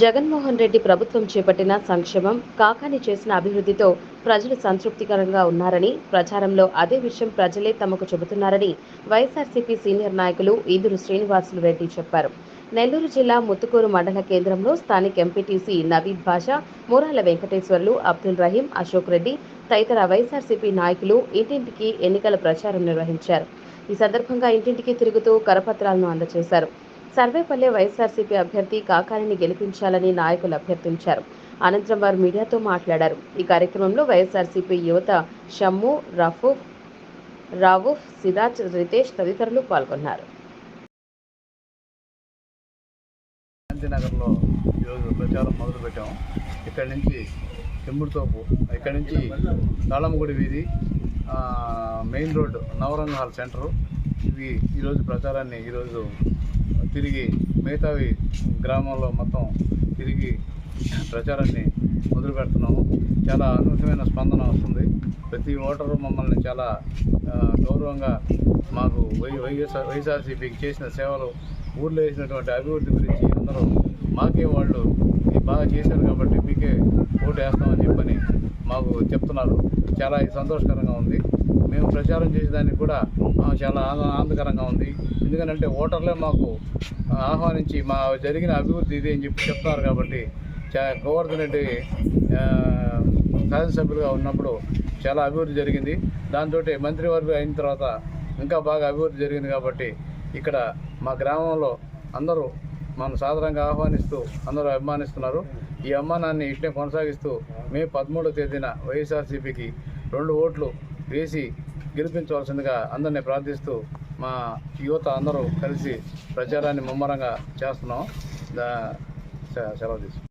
జగన్మోహన్ రెడ్డి ప్రభుత్వం చేపట్టిన సంక్షేమం కాకాని చేసిన అభివృద్ధితో ప్రజలు సంతృప్తికరంగా ఉన్నారని ప్రచారంలో అదే విషయం ప్రజలే తమకు చెబుతున్నారని వైఎస్ఆర్సీపీ సీనియర్ నాయకులు ఈదురు శ్రీనివాసులు రెడ్డి చెప్పారు. నెల్లూరు జిల్లా ముత్తుకూరు మండల కేంద్రంలో స్థానిక ఎంపీటీసీ నవీద్ భాషా మూరాల వెంకటేశ్వర్లు అబ్దుల్ రహీం అశోక్ రెడ్డి తదితర వైఎస్ఆర్సీపీ నాయకులు ఇంటింటికి ఎన్నికల ప్రచారం నిర్వహించారు. ఈ సందర్భంగా ఇంటింటికి తిరుగుతూ కరపత్రాలను అందజేశారు. సర్వేపల్లె వైఎస్ఆర్సీపీ అభ్యర్థి కాకానిని గెలిపించాలని నాయకులు అభ్యర్థించారు. అనంతరం వారు మీడియాతో మాట్లాడారు. ఈ కార్యక్రమంలో వైఎస్ఆర్సీపీ యువత షమ్ము రఫూఫ్ రావుఫ్ సిరాజ్ రితేష్ తదితరులు పాల్గొన్నారు. శాంతినగర్లో ఈరోజు ప్రచారం మొదలుపెట్టాము. నుంచి చెంబుడుతోపు ఇక్కడ నుంచి తాళమ్మగుడి వీధి main road Navaranga hall centre ఇవి ఈరోజు ప్రచారాన్ని ఈరోజు తిరిగి మిగతావి గ్రామంలో మొత్తం తిరిగి ప్రచారాన్ని మొదలు పెడుతున్నాము. చాలా అనూహ్యమైన స్పందన వస్తుంది. ప్రతి ఓటరు మమ్మల్ని చాలా గౌరవంగా మాకు వై వైఎస్ఆర్ వైఎస్ఆర్సీపీకి చేసిన సేవలు ఊర్లో వేసినటువంటి అభివృద్ధి గురించి అందరూ మాకే వాళ్ళు బాగా చేశారు కాబట్టి మీకే ఓటు వేస్తామని చెప్పని మాకు చెప్తున్నారు. చాలా సంతోషకరంగా ఉంది. మేము ప్రచారం చేసేదానికి కూడా చాలా ఆనంద ఆనందకరంగా ఉంది. ఎందుకంటే ఓటర్లే మాకు ఆహ్వానించి మా జరిగిన అభివృద్ధి ఇది అని చెప్పి చెప్తున్నారు కాబట్టి గోవర్ధన్ రెడ్డి శాసనసభ్యులుగా ఉన్నప్పుడు చాలా అభివృద్ధి జరిగింది. దాంతో మంత్రివర్గం అయిన తర్వాత ఇంకా బాగా అభివృద్ధి జరిగింది కాబట్టి ఇక్కడ మా గ్రామంలో అందరూ మనం సాధారణంగా ఆహ్వానిస్తూ అందరూ అభిమానిస్తున్నారు. ఈ అభిమానాన్ని ఇట్లే కొనసాగిస్తూ మే పదమూడవ తేదీన వైఎస్ఆర్సీపీకి రెండు ఓట్లు వేసి గెలిపించవలసిందిగా అందరినీ ప్రార్థిస్తూ మా యువత అందరూ కలిసి ప్రచారాన్ని ముమ్మరంగా చేస్తున్నాం. సెలవు తీసుకుంటాం